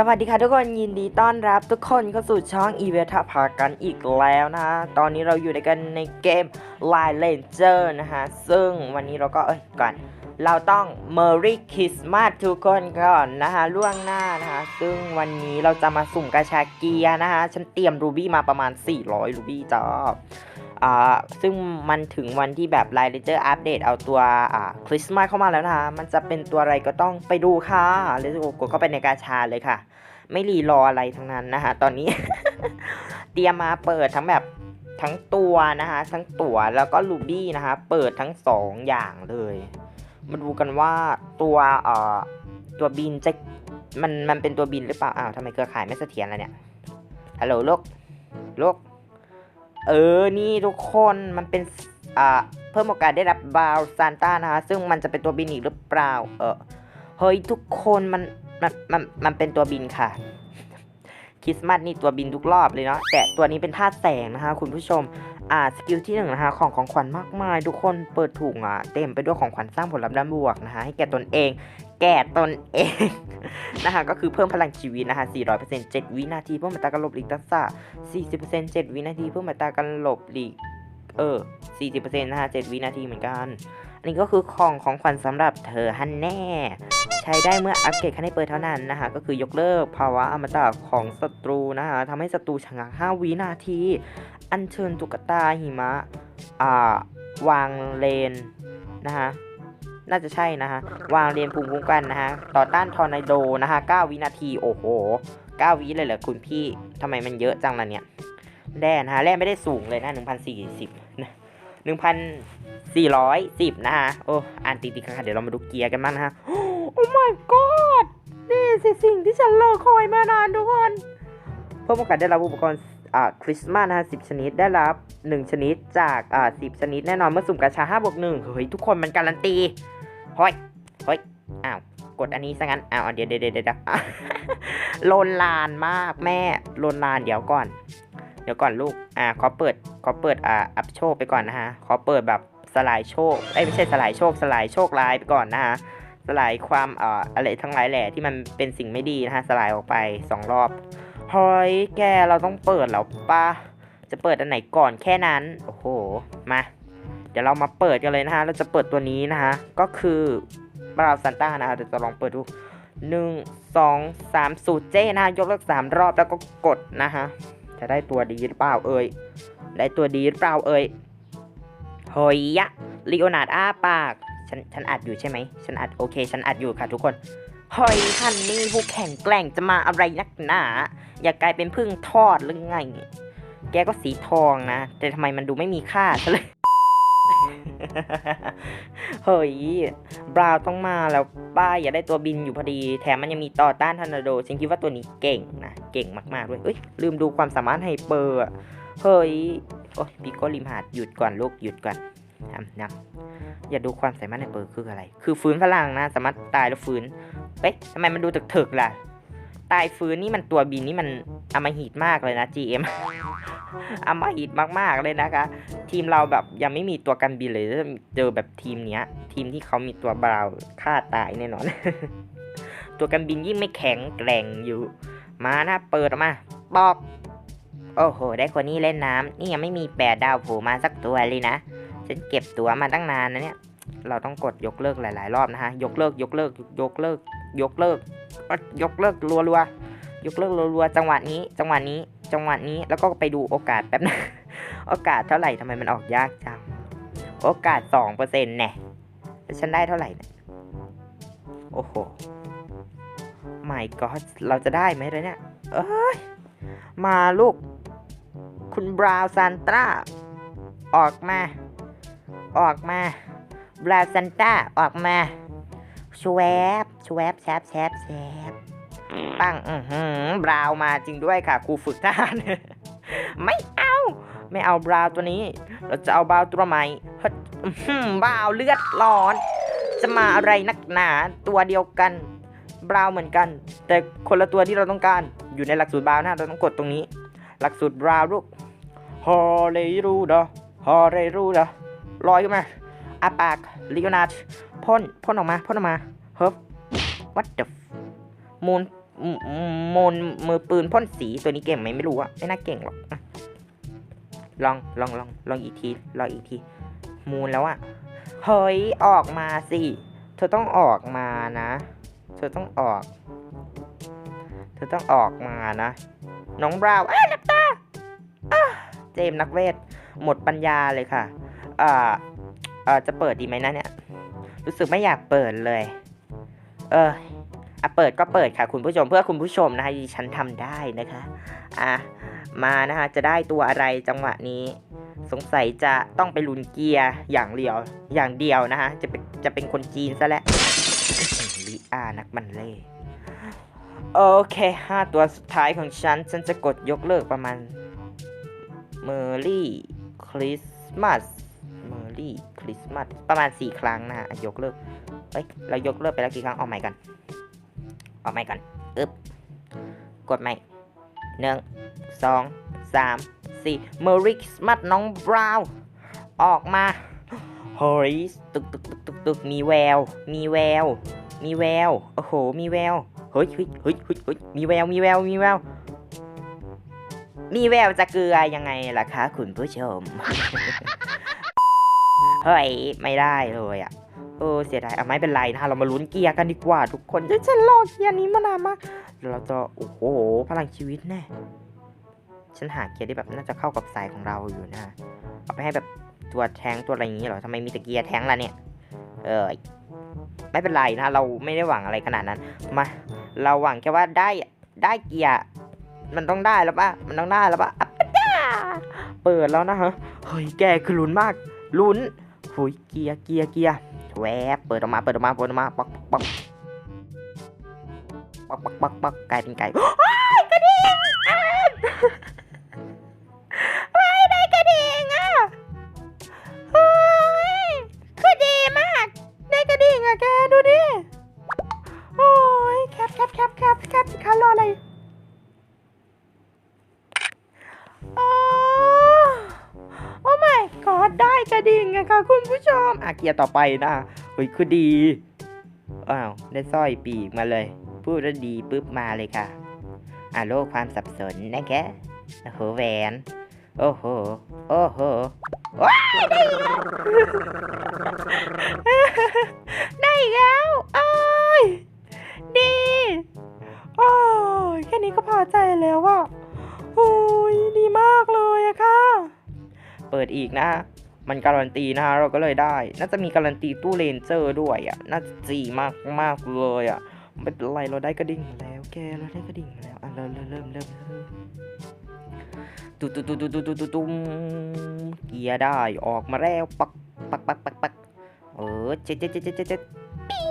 สวัสดีค่ะทุกคนยินดีต้อนรับทุกคนเข้าสู่ช่องอีเวทพากันอีกแล้วนะฮะตอนนี้เราอยู่ในกันในเกม Line Ranger นะฮะ ซึ่งวันนี้เราก็เอ้ยก่อน เราต้อง Merry Christmas ทุกคนก่อนนะฮะล่วงหน้านะฮะ ซึ่งวันนี้เราจะมาสุ่มกาชาเกียนะฮะ ฉันเตรียมรูบี้มาประมาณ 400 รูบี้จ้าอ่าซึ่งมันถึงวันที่แบบ Line Ranger อัปเดตเอาตัวอ่าคริสต์มาสเข้ามาแล้วนะคะมันจะเป็นตัวอะไรก็ต้องไปดูค่ะเลยกดเข้าไปในกาชาเลยค่ะ ไม่รีรออะไรทั้งนั้นนะคะตอนนี้ เตรียมมาเปิดทั้งแบบทั้งตัวนะคะทั้งตัวแล้วก็ลูบี้นะคะเปิดทั้งสองอย่างเลยมาดูกันว่าตัวเอ่อตัวบินจะมันมันเป็นตัวบินหรือเปล่าอ้าวทำไมเครือข่ายไม่เสถียรล่ะเนี่ยฮัลโหลลูกลูกเออนี่ทุกคนมันเป็นอ่าเพิ่มโอกาสได้รับบาวซานต้านะคะซึ่งมันจะเป็นตัวบินอีกหรือเปล่าเออเฮ้ยทุกคนมัน มันมันมันเป็นตัวบินค่ะคริสต์มาสนี่ตัวบินทุกรอบเลยเนาะแต่ตัวนี้เป็นธาตุแสงนะคะคุณผู้ชมอ่าสกิลที่หนึ่งนะคะของของขวัญมากมาย ทุกคนเปิดถุงอะเต็มไปด้วยของขวัญสร้างผลลัพธ์ด้านบวกนะคะให้แก่ตนเอง แก่ตนเอง นะคะก็คือเพิ่มพลังชีวิตนะคะ 400% 7 วินาทีเพื่อมาตากันหลบหลีกทักษะ 40% 7 วินาทีเพื่อมาตากันหลบหลีกเออ 40%นะคะ7วินาทีเหมือนกัน อันนี้ก็คือของของขวัญสำหรับเธอฮันแน่ ช้ได้เมื่ออัปเกรดขั้นให้เปิดเท่านั้นนะคะก็คือยกเลิกภาวะอมตะของศัตรูนะคะทำให้ศัตรูชะงัก 5 วินาที อัญเชิญตุ๊กตาหิมะอ่าวางเลนนะคะน่าจะใช่นะคะวางเลนภูมิคุ้มกันนะคะต่อต้านทอร์นาโดนะคะ9 วินาที โอ้โห 9 วิเลยเหรอคุณพี่ ทำไมมันเยอะจังล่ะเนี่ย แร่นะคะแร่ไม่ได้สูงเลยนะ1,040นะ1,410 นะคะโอ้ อ่านติดๆกันค่ะ เดี๋ยวเรามาดูเกียร์กันบ้างนะคะ my god นี่สิสิ่งที่ฉันรอคอยมานานทุกคนเพิ่มโอกาสได้รับอุปกรณ์อ่าคริสต์มาสนะฮะสิชนิดได้รับ 1 ชนิดจากอ่าสิชนิดแน่นอนเมื่อสุ่มกาชา5บวก1เฮ้ยทุกคนมันการันตีเฮ้ยเฮ้ยอ้าวกดอันนี้ซะงั้นอ้าวเดี๋ยวเดี๋ยวเดี๋ยวเดี๋ยวโลนลานมากแม่โลนลานเดี๋ยวก่อน เดี๋ยวก่อนลูกอ่าขอเปิดขอเปิดอ่าอัพโชคไปก่อนนะฮะขอเปิดแบบสลายโชคเอ้ยไม่ใช่สลายโชคสลายโชคลายไปก่อนนะฮะ สลายความเอ่ออะไรทั้งหลายแหล่ที่มันเป็นสิ่งไม่ดีนะฮะสลายออกไปสองรอบเฮ้ยแกเราต้องเปิดแล้วปะจะเปิดอันไหนก่อนแค่นั้น โอ้โห มา เดี๋ยวเรามาเปิดกันเลยนะฮะ เราจะเปิดตัวนี้นะฮะ ก็คือบราวซันต้านะฮะเดี๋ยวจะลองเปิดดูหนึ่งสองสามสูตรเจนะฮะ ยกเลิกสามรอบแล้วก็กดนะฮะ จะได้ตัวดีหรือเปล่าเอ่ย ได้ตัวดีหรือเปล่าเอ่ยเฮ้ยยะลีโอนาร์ดอ้าปาก ฉันฉันอัดอยู่ใช่ไหมฉันอัดโอเค ฉันอัดอยู่ค่ะทุกคนเฮ้ยฮันนี่ผู้แข่งแกร่งจะมาอะไรนักหนาอยากกลายเป็นพึ่งทอดหรือไง แกก็สีทองนะ แต่ทำไมมันดูไม่มีค่าซะเลยเฮ้ย บราวต้องมาแล้วป้าอย่าได้ตัวบินอยู่พอดี แถมมันยังมีต่อต้านทอร์นาโด ฉันคิดว่าตัวนี้เก่งนะ เก่งมากๆด้วยเอ้ย ลืมดูความสามารถไฮเปอร์เฮ้ย โอ้ยพี่ก้ริมหาดหยุดก่อนลูกหยุดก่อน นะอย่าดูความสามารถไฮเปอร์คืออะไร คือฟื้นพลังนะ สามารถตายแล้วฟื้นเอ๊ะทำไมมันดูถึกๆล่ะ ตายฟื้นนี่มันตัวบินนี่มันอมหิตมากเลยนะ GM อมหิตมากๆเลยนะคะ ทีมเราแบบยังไม่มีตัวกันบินเลยเจอแบบทีมเนี้ย ทีมที่เขามีตัวบราวน์ฆ่าตายแน่นอน ตัวกันบินยิ่งไม่แข็งแกร่งอยู่ มานะเปิดออกมาบอกโอ้โห ได้คนนี้เล่นน้ำนี่ยังไม่มีแปดดาวโผล่มาสักตัวเลยนะ ฉันเก็บตัวมาตั้งนานนะเนี่ย เราต้องกดยกเลิกหลาย ๆ รอบนะฮะ ยกเลิกยกเลิกยกเลิก ยกเลิก ยกเลิกรัวๆยกเลิกรัวๆจังหวะนี้ จังหวะนี้ จังหวะนี้ แล้วก็ไปดูโอกาสแป๊บนึงโอกาสเท่าไหร่ทำไมมันออกยากจัง โอกาสสองเปอร์เซ็นต์แน่แล้วฉันได้เท่าไหร่เนี่ยโอ้โหไม่ก็เราจะได้ไหมเลยเนี่ย เอ้ย มาลูก คุณบราวน์ซานตราออกมา ออกมาบราซานต้าออกมาชวบชวบแชบแชบแชบปังอือหือบราวมาจริงด้วยค่ะครูฝึกทหารไม่เอา ไม่เอาบราวตัวนี้ เราจะเอาบราวตัวใหม่เฮ้ยบราวเลือดร้อน จะมาอะไรนักหนาตัวเดียวกันบราวเหมือนกัน แต่คนละตัวที่เราต้องการอยู่ในหลักสูตรบราวนะเราต้องกดตรงนี้ หลักสูตรบราวลูกฮอลเลรูดอฮอลเลรูดอ ลอยขึ้นมาอาปากลิโอนาร์ดพ่นพ่นออกมาพ่นออกมาเฮ้ย what the มูนมมนมือปืนพ่นสีตัวนี้เก่งไหมไม่รู้อะไม่น่าเก่งหรอกลองลองลองลองอีกทีลองอีกที มูนแล้วอะเฮ้ยออกมาสิเธอต้องออกมานะ เธอต้องออก เธอต้องออกมานะ น้องบราวน์อ้าหลับตาเจมนักเวทหมดปัญญาเลยค่ะ อ่าเออจะเปิดดีไหมนะเนี่ย รู้สึกไม่อยากเปิดเลย เอออะเปิดก็เปิดค่ะ คุณผู้ชมเพื่อคุณผู้ชมนะคะดิฉันทำได้นะคะอะมานะคะจะได้ตัวอะไรจังหวะนี้ สงสัยจะต้องไปลุนเกียร์อย่างเดียวอย่างเดียวนะคะจะเป็นจะเป็นคนจีนซะแล้วลิอานักบัลเล่โอเคห้าตัวสุดท้ายของฉัน ฉันจะกดยกเลิกประมาณเมอร์รี่คริสต์มาส ดี้คริสต์มาสประมาณ 4 ครั้งนะฮะยกเลิกเฮ้ยเรายกเลิกไปแล้วกี่ครั้งเอาใหม่กันเอาใหม่กันอึบกดใหม่หนึ่งสองสามสี่เมอร์รี่คริสต์มาสน้องบราวน์ออกมาเฮ้ยตึกตึกตึกตึกตึกมีแวว มีแวว มีแวว โอ้โห มีแววเฮ้ยเฮ้ยเฮ้ยเฮ้ยเฮ้ยมีแวว มีแวว มีแวว มีแววจะเกลือยังไงล่ะคะคุณผู้ชม เฮ้ยไม่ได้เลยอะเออเสียดายอะไม่เป็นไรนะเรามาลุ้นเกียร์กันดีกว่า ทุกคนจะฉันรอเกียร์นี้มานานมากเราจะโอ้โหพลังชีวิตแน่ฉันหาเกียร์ที่แบบน่าจะเข้ากับสายของเราอยู่นะเอาไปให้แบบตัวแทงตัวอะไรอย่างนี้เหรอทำไมมีแต่เกียร์แทงล่ะเนี่ย เออไม่เป็นไรนะเราไม่ได้หวังอะไรขนาดนั้นมาเราหวังแค่ว่าได้ได้เกียร์มันต้องได้แล้วปะมันต้องได้แล้วปะอัปปะเปิดแล้วนะฮะเฮ้ยแกคือลุ้นมากลุ้น หุยเกียร์เกียร์เกียร์แวบเปิดออกมาเปิดออกมาเปิดออกมาปักปักปักปักปักปักกลายเป็นไก่ เกียร์ต่อไปนะเฮ้ยคือดี อ้าวได้สร้อยปีกมาเลย พูดแล้วดีปุ๊บมาเลยค่ะ อะโลกความสับสนนะคะโอ้โหแหวน โอ้โห โอ้โหว้ายได้แล้วได้แล้วอ้ยดีโอ้ยแค่นี้ก็พอใจแล้วอะโอ้ยดีมากเลยอะค่ะ เปิดอีกนะ มันการันตีนะฮะเราก็เลยได้ น่าจะมีการันตีตู้เลนเจอร์ด้วยอะน่าจะจีมากมากเลยอะไม่เป็นไรเราได้กระดิ่งแล้วแกเราได้กระดิ่งแล้วอะเริ่มเริ่มเริ่มเริ่มเริ่มตุ๊ตุ๊ตุ๊ตุ๊ตุ๊ตุ๊ตุ๊ตุ้มเกียร์ได้ออกมาแล้วปักปักปักปักปักเออเจ๊เจ๊เจ๊เจ๊เจ๊เจ๊ปิ้ง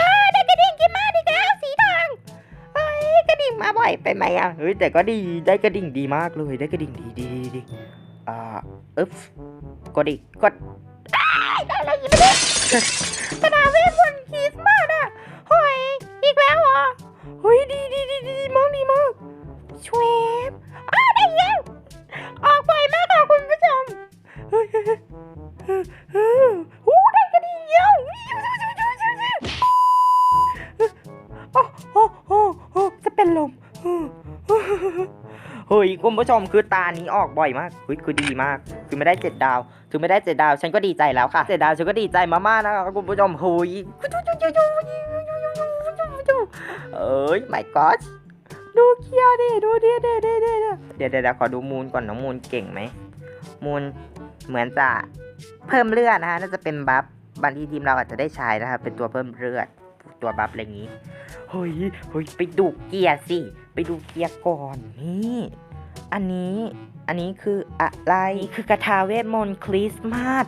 อ่าได้กระดิ่งกี่มาดีแล้วสีทองเฮ้ยกระดิ่งมาบ่อยไปไหมอะเฮ้ยแต่ก็ดีได้กระดิ่งดีมากเลยได้กระดิ่งดีดีดี อ่าอึ๊บกดอีกกดอ้ายได้อะไรอีกไม่ได้กระดาษเวทมนต์คริสต์มาสอะเฮ้ยอีกแล้วเหรอเฮ้ยดีดีดีดีมากดีมากชวบอ้าได้อีกแล้วออกบ่อยมากค่ะคุณผู้ชมเฮ้ยเฮ้ยเฮ้ยเฮ้ยโอ้ได้กระดิ่งเดียวโยคุณผู้ชมคือตานี้ออกบ่อยมากเฮ้ยคือดีมาก คือไม่ได้เจ็ดดาวคือไม่ได้เจ็ดดาว ฉันก็ดีใจแล้วค่ะเจ็ดดาวฉันก็ดีใจมากๆนะครับคุณผู้ชมเฮ้ยเอ้ย my god ดูเคียร์ดิดูดิเดเดเดเดียเดี๋ยวเดี๋ยวขอดูมูลก่อนน้องมูลเก่งไหมมูลเหมือนจะเพิ่มเลือดนะฮะน่าจะเป็นบัฟบางทีทีมเราอาจจะได้ใช้นะครับเป็นตัวเพิ่มเลือดตัวบัฟอะไรอย่างนี้เฮ้ยเฮ้ยไปดูเกียร์สิ ไปดูเกียร์ก่อนนี่ อันนี้ อันนี้คืออะไรคือกระทาเวทมนต์คริสต์มาส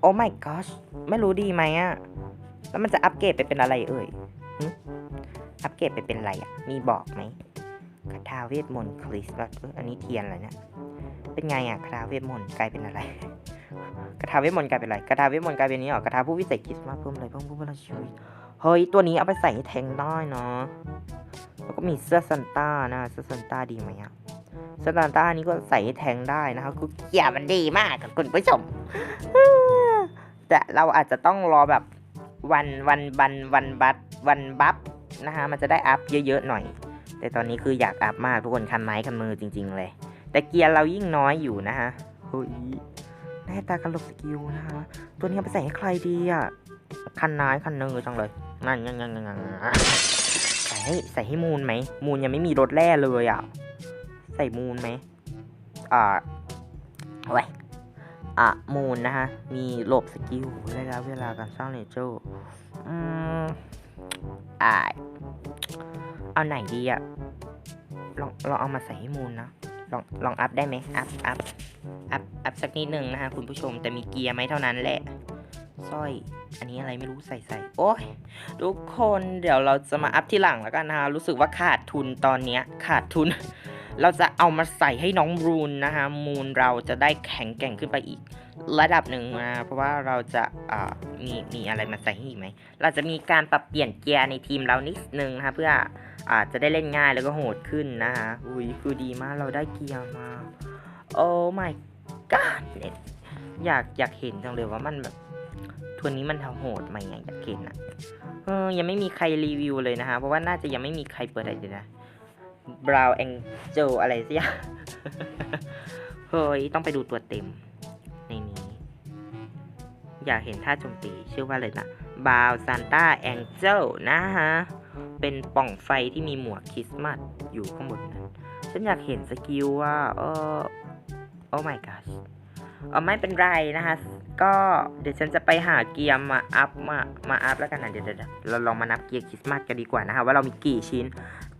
โอ้ my gosh ไม่รู้ดีไหมอะแล้วมันจะอัปเกรดไปเป็นอะไรเอ่ยอัปเกรดไปเป็นอะไรอะมีบอกไหมคาถาเวทมนต์คริสต์มาสอันนี้เทียนอะไรเนี่ย เป็นไงอะคาถาเวทมนต์กลายเป็นอะไรคาถาเวทมนต์กลายเป็นอะไรคาถาเวทมนต์กลายเป็นนี้เหรอคาถาผู้วิเศษคริสต์มาสเพิ่มอะไรเพิ่มเพิ่มพลังชีวิตเฮ้ย ตัวนี้เอาไปใส่แทงได้เนาะแล้วก็มีเสื้อซันต้านะ เสื้อซันต้าดีไหมอะ สื้อซันต้านี้ก็ใส่แทงได้นะครับคือเกียร์มันดีมากกับคุณผู้ชมแต่เราอาจจะต้องรอแบบวันวันวันวันบัตวันบัฟนะคะมันจะได้อัพเยอะๆหน่อย แต่ตอนนี้คืออยากอัพมากทุกคนคันไม้คันมือจริง ๆ เลย แต่เกียร์เรายิ่งน้อยอยู่นะฮะเฮ้ยหน้าตากันหลบสกิลนะคะตัวนี้ไปใส่ให้ใครดีอะคันน้ายคันนือจังเลยนั่นยังยังยังใส่ให้ใส่ให้มูนไหมมูนยังไม่มีรถแร่เลยอะ ใส่มูนไหมอ่าเอาไว้อะมูนนะคะมีหลบสกิลระยะเวลาการสร้างเลเจอร์อืมอ่าเอาไหนดีอะลองลองเอามาใส่ให้มูนนะลองลองอัพได้ไหมอัพอัพอัพอัพสักนิดหนึ่งนะคะคุณผู้ชมแต่มีเกียร์ไหมเท่านั้นแหละสร้อย อันนี้อะไรไม่รู้ใส่ใส่โอ้ยทุกคนเดี๋ยวเราจะมาอัพที่หลังแล้วกันนะคะรู้สึกว่าขาดทุนตอนเนี้ยขาดทุน เราจะเอามาใส่ให้น้องรูนนะคะมูนเราจะได้แข็งแกร่งขึ้นไปอีก ระดับหนึ่งนะเพราะว่าเราจะมีมีอะไรมาใส่ให้อีกไหมเราจะมีการปรับเปลี่ยนเกียร์ในทีมเรานิดนึงนะคะเพื่ออาจจะได้เล่นง่ายแล้วก็โหดขึ้นนะคะอุ้ยคือดีมากเราได้เกียร์มาโอ้ my god อยากอยากเห็นจังเลยว่ามันแบบตัวนี้มันทำโหดไหมอะอยากเห็นอะเออยังไม่มีใครรีวิวเลยนะคะเพราะว่าน่าจะยังไม่มีใครเปิดอะไรเลยนะ บราวน์แองเจลอะไรสิเฮ้ย ต้องไปดูตัวเต็ม ในนี้ อยากเห็นท่าโจมตี ชื่อว่าอะไรนะบาวซานต้าแองเจลนะฮะ เป็นป่องไฟที่มีหมวกคริสต์มาสอยู่ข้างบนนั้น ฉันอยากเห็นสกิลว่า เออโอ้ my gosh เออไม่เป็นไรนะคะ ก็เดี๋ยวฉันจะไปหาเกียร์มาอัพมามาอัพแล้วกันนะเดี๋ยวเดี๋ยวเราลองมานับเกียร์คริสต์มาสกันดีกว่านะคะ ว่าเรามีกี่ชิ้น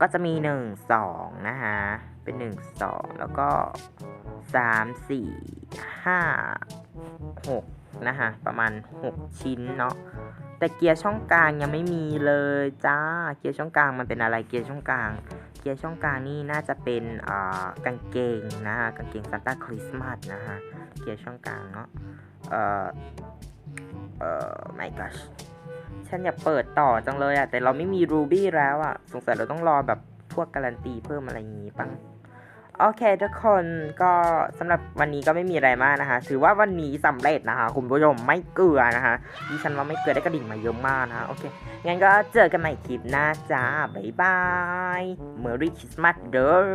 ก็จะมี 1 2 นะคะเป็น 1 2 แล้วก็ 3 4 5 6 นะคะประมาณ 6 ชิ้นเนาะแต่เกียร์ช่องกลางยังไม่มีเลยจ้าเกียร์ช่องกลางมันเป็นอะไรเกียร์ช่องกลางเกียร์ช่องกลางนี่น่าจะเป็นอ่ากางเกงนะฮะกางเกงซานต้าคริสต์มาสนะฮะ เกียร์ช่องกลางเนาะเอ่อเอ่อ my gosh ฉันอยากเปิดต่อจังเลยอะแต่เราไม่มีรูบี้แล้วอะสงสัยเราต้องรอแบบพวกการันตีเพิ่มอะไรอย่างงี้ปังโอเคทุกคนก็สำหรับวันนี้ก็ไม่มีอะไรมากนะคะถือว่าวันนี้สำเร็จนะคะคุณผู้ชมไม่เกลือนะคะดิฉันว่าไม่เกลือได้กระดิ่งมาเยอะมากนะคะโอเคงั้นก็เจอกันใหม่คลิปหน้าจ้าบ๊ายบาย Merry Christmas เด้อ